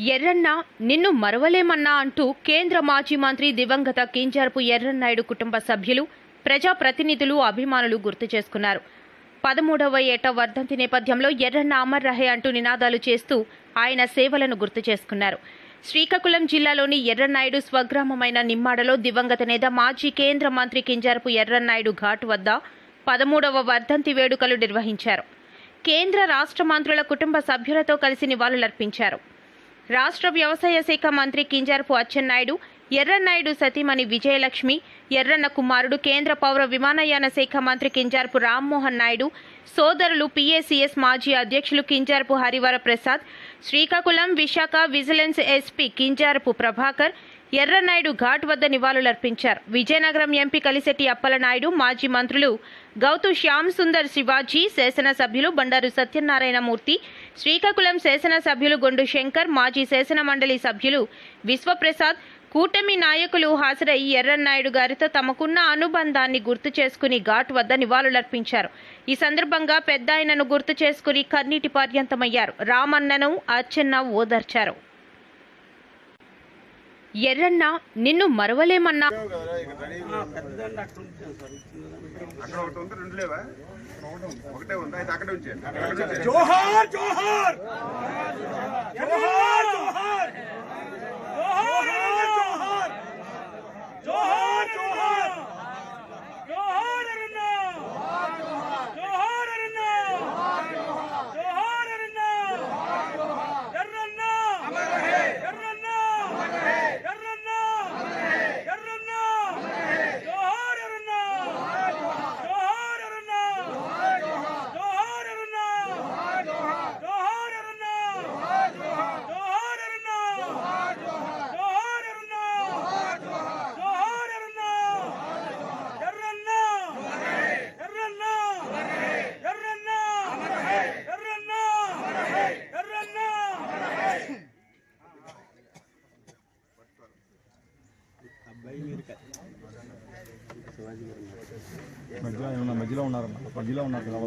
ఎర్రన్న నిన్ను మరవలేమన్నా అంటూ కేంద్ర మాజీ మంత్రి దివంగత కింజరపు ఎర్రన్నాయుడు కుటుంబ సభ్యులు ప్రజాప్రతినిధులు అభిమానులు గుర్తు చేసుకున్నారు. పదమూడవ ఏట వర్ధంతి నేపథ్యంలో ఎర్రన్న అమర్ రహే అంటూ నినాదాలు చేస్తూ ఆయన సేవలను గుర్తు చేసుకున్నారు. శ్రీకాకుళం జిల్లాలోని ఎర్రన్నాయుడు స్వగ్రామమైన నిమ్మాడలో దివంగత నేత మాజీ కేంద్ర మంత్రి కింజరపు ఎర్రన్నాయుడు ఘాట్ వద్ద పదమూడవ వర్ధంతి వేడుకలు నిర్వహించారు. కేంద్ర రాష్ట్ర మంత్రుల కుటుంబ సభ్యులతో కలిసి నివాళులర్పించారు. రాష్ట్ర వ్యవసాయ శాఖ మంత్రి కింజారపు అచ్చెన్నాయుడు ఎర్రన్నాయుడు సతీమణి విజయలక్ష్మి ఎర్రన్న కుమారుడు కేంద్ర పౌర విమానయాన శాఖ మంత్రి కింజార్పు రామ్మోహన్ నాయుడు సోదరులు పిఏసీఎస్ మాజీ అధ్యక్షులు కింజార్పు హరివర ప్రసాద్ శ్రీకాకుళం విశాఖ విజిలెన్స్ ఎస్పీ కింజారపు ప్రభాకర్ ఎర్రనాయుడు ఘాట్ వద్ద నివాళులర్పించారు. విజయనగరం ఎంపీ కలిశెట్టి అప్పలనాయుడు మాజీ మంత్రులు గౌతు శ్యామ్ సుందర్ శివాజీ శాసనసభ్యులు బండారు సత్యనారాయణమూర్తి శ్రీకాకుళం శాసనసభ్యులు గొండు శంకర్ మాజీ శాసన మండలి సభ్యులు విశ్వప్రసాద్ కూటమి నాయకులు హాజరై ఎర్రన్నాయుడు గారితో తమకున్న అనుబంధాన్ని గుర్తు చేసుకుని ఘాట్ వద్ద నివాళులర్పించారు. ఈ సందర్భంగా పెద్ద ఆయనను గుర్తు చేసుకుని కన్నీటి పర్యంతమయ్యారు. రామన్నను అచ్చెన్న ఓదార్చారు. ఎర్రన్న నిన్ను మరవలేమన్నా? జోహార్! జోహార్! మధ్యలో ఏమన్నా మధ్యలో ఉన్నారు మధ్యలో ఉన్నారు కదా.